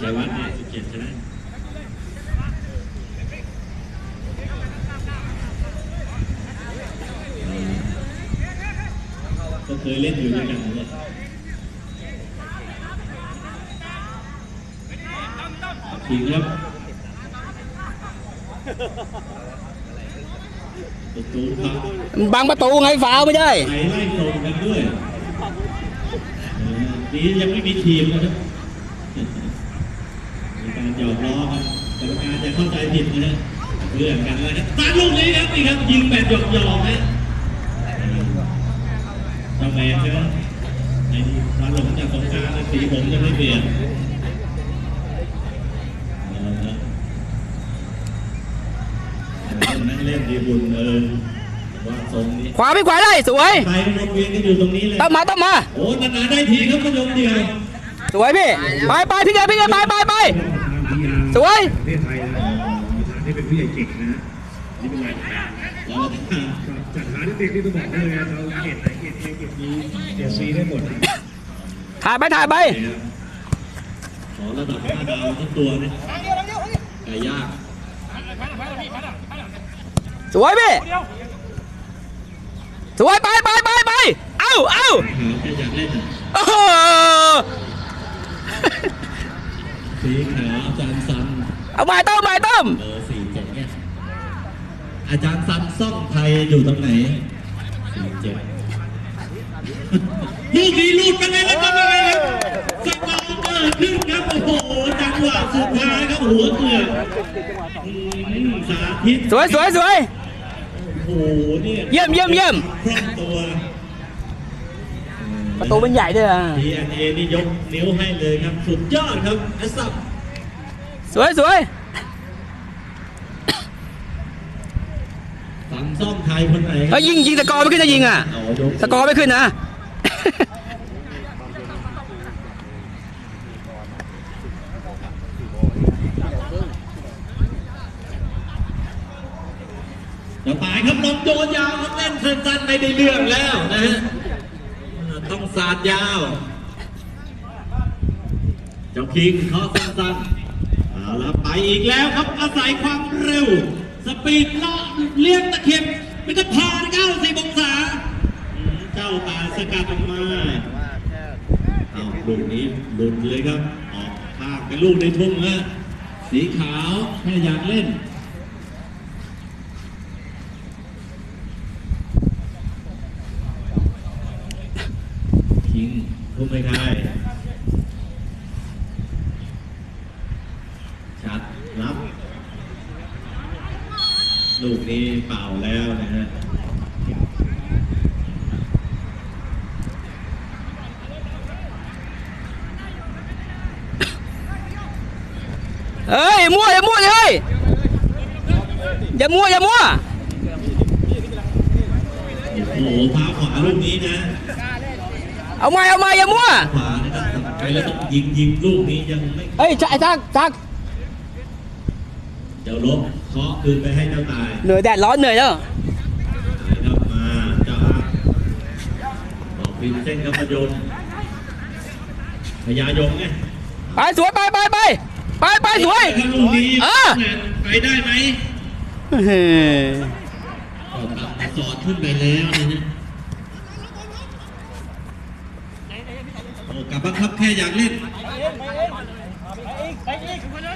ชัยวัฒน์เนี่ยสิบเจ็ดใช่ไหมก็เคยเล่นอยู่ด้วยกันเนี่ยทีครับประตูครับบังประตูไงฝาวไม่ได้ไหลไล่ตรงกันด้วยเออนี่ยังไม่มีทีมนะครับ มีการหยอกล้อครับกรรมการจะเข้าใจผิดนะฮะเพื่อนกันนะครับตาลูกนี้ครับนี่ครับยิงแบบหยอกหยอกๆนะเจ้าแมนใช่ไหมไอ้นี่ตาหลงจากสงกรารสีผมจะไม่เปลี่ยนเอาละครับนั่งเล่นดีบุญเออว่าทรงนี้ขวาไม่ขวาได้สวยไปวนเวียนกันอยู่ตรงนี้เลยต้องมาต้องมาโอ้นานๆได้ทีครับพยมเดียวสวยพี่ไปไปพี่เกพี่เกไปไปไป สวยประเทศไทยนะฐานที่เป็นผู้ใหญ่เก่งนะฮะนี่เป็นไรแล้วก็จัดหาเด็กๆที่ต้องบอกได้เลยนะเราเกรดไหนเกรดเอเกรดบีเกรดซีได้หมดนะถ่ายไปถ่ายไปขอระดับห้าดาวทั้งตัวเนี่ยไก่ย่างสวยพี่สวยไปไปไปไปเอ้าเอ้าหาแค่อยากเล่นอะโอ้โหสีขาวอาจารย์ซัน เอาไม้ต้มไม้ต้มเบอร์สี่เจ็ดเนี่ยอาจารย์ซันซ่องไทยอยู่ตรงไหนสี่เจ็ดลูกนี้หลุดไปเลยแล้วก็ไปเลยครับสกอร์เกิดขึ้นครับโอ้โหจังหวะสุดท้ายครับหัวเกือกอืมสาธิตสวยสวยสวยโอ้โหเนี่ยเยี่ยมเยี่ยมเยี่ยมคล่องตัวประตูมันใหญ่ด้วยอะ DNA นี่ยกนิ้วให้เลยครับ สุดยอดครับไอ้สับส วยสวยฝั่งซ่อมไทยคนไหนครัเฮ้ยยิงยิงสกอร์ไม่ขึ้นจะยิงอะอ๋อยกสกอร์ไม่ขึ้นนะจะตายครับลงโดนยาวครับเล่นสั้นๆไม่ได้เรื่องแล้วนะฮะต้องสาดยาว เจ้าคิงเขาะสั้นๆเอา ละไปอีกแล้วครับอาศัยความเร็ว สปีดเลาะเลี้ยงตะเข็บไม่ก็ผ่าน90องศาเจ้าตาสกัดออกมาเอาลูกนี้หลุดเลยครับ ออกข้างเป็นลูกในทุ่งฮะสีขาวแค่อยากเล่นคิงทุ่มไม่ได้ชัดรับ ลูกนี้เปล่าแล้วนะฮะเฮ้ยมั่วอย่ามั่วเลยอย่ามั่วอย่ามั่วโอ้โหเท้าขวาลูกนี้นะ เอาไม้เอาไม้อย่ามั่วขวานะครับไปแล้วต้องยิงยิงลูกนี้ยังไม่เฮ้ยไอ้ทักทัก เจ้าลบเคาะคืนไปให้เจ้าตายเหนื่อยแดดร้อนเหนื่อยแล้วตายครับมาเจ้าอาออกพิมพ์เส้นกับพยนต์พญายมไงไปสวยไปไปไปไปไปสวยถ้าลูกนี้เออไปได้ไหมเฮ้ยก็ตามสอดขึ้นไปแล้วนะฮะโอ้กลับมาครับแค่อยากเล่น